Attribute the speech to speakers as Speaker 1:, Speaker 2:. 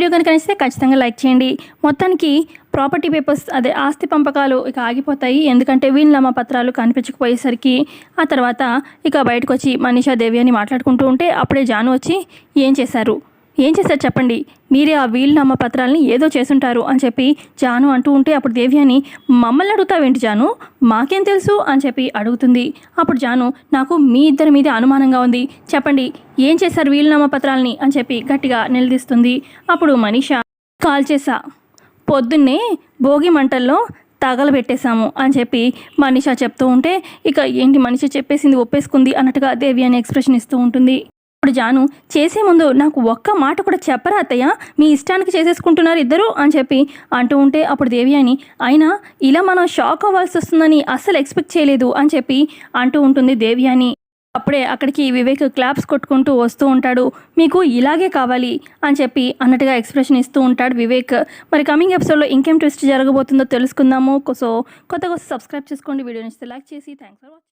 Speaker 1: Video కనుక నచ్చితే ఖచ్చితంగా లైక్ చేయండి. మొత్తానికి ప్రాపర్టీ పేపర్స్ అదే ఆస్తి పంపకాలు ఇక ఆగిపోతాయి. ఎందుకంటే వీళ్ళమ్మ పత్రాలు కనిపించకపోయేసరికి ఆ తర్వాత ఇక బయటకు వచ్చి మనీషా దేవి అని మాట్లాడుకుంటూ ఉంటే అప్పుడే జాను వచ్చి ఏం చేశారు? ఏం చేశారు చెప్పండి? మీరే ఆ వీలునామా పత్రాలని ఏదో చేసుంటారు అని చెప్పి జాను అంటూ ఉంటే అప్పుడు దేవి అని మమ్మల్ని అడుగుతావేంటి జాను? మాకేం తెలుసు? అని చెప్పి అడుగుతుంది. అప్పుడు జాను నాకు మీ ఇద్దరి మీదే అనుమానంగా ఉంది. చెప్పండి ఏం చేశారు వీలునామా పత్రాలని? అని చెప్పి గట్టిగా నిలదీస్తుంది. అప్పుడు మనీష కాల్ చేశా. పొద్దున్నే భోగి మంటల్లో తగలబెట్టేశాము. అని చెప్పి మనీషా చెప్తూ ఉంటే ఇక ఏంటి మనిషి చెప్పేసింది ఒప్పేసుకుంది అన్నట్టుగా దేవి అని ఎక్స్ప్రెషన్ ఇస్తూ ఉంటుంది. ఇప్పుడు జాను చేసే ముందు నాకు ఒక్క మాట కూడా చెప్పరా అత్తయ్య? మీ ఇష్టానికి చేసేసుకుంటున్నారు ఇద్దరు? అని చెప్పి అంటూ ఉంటే అప్పుడు దేవి అని అయినా ఇలా మనం షాక్ అవ్వాల్సి వస్తుందని అస్సలు ఎక్స్పెక్ట్ చేయలేదు అని చెప్పి అంటూ ఉంటుంది దేవి అని. అప్పుడే అక్కడికి వివేక్ క్లాప్స్ కొట్టుకుంటూ వస్తూ ఉంటాడు. మీకు ఇలాగే కావాలి అని చెప్పి అన్నట్టుగా ఎక్స్ప్రెషన్ ఇస్తూ ఉంటాడు వివేక్. మరి కమింగ్ ఎపిసోడ్లో ఇంకేం ట్విస్ట్ జరగబోతుందో తెలుసుకుందాము. సో కొత్తగా సబ్స్క్రైబ్ చేసుకోండి. వీడియో నచ్చితే లైక్ చేసి థ్యాంక్స్ ఫర్ వాచింగ్.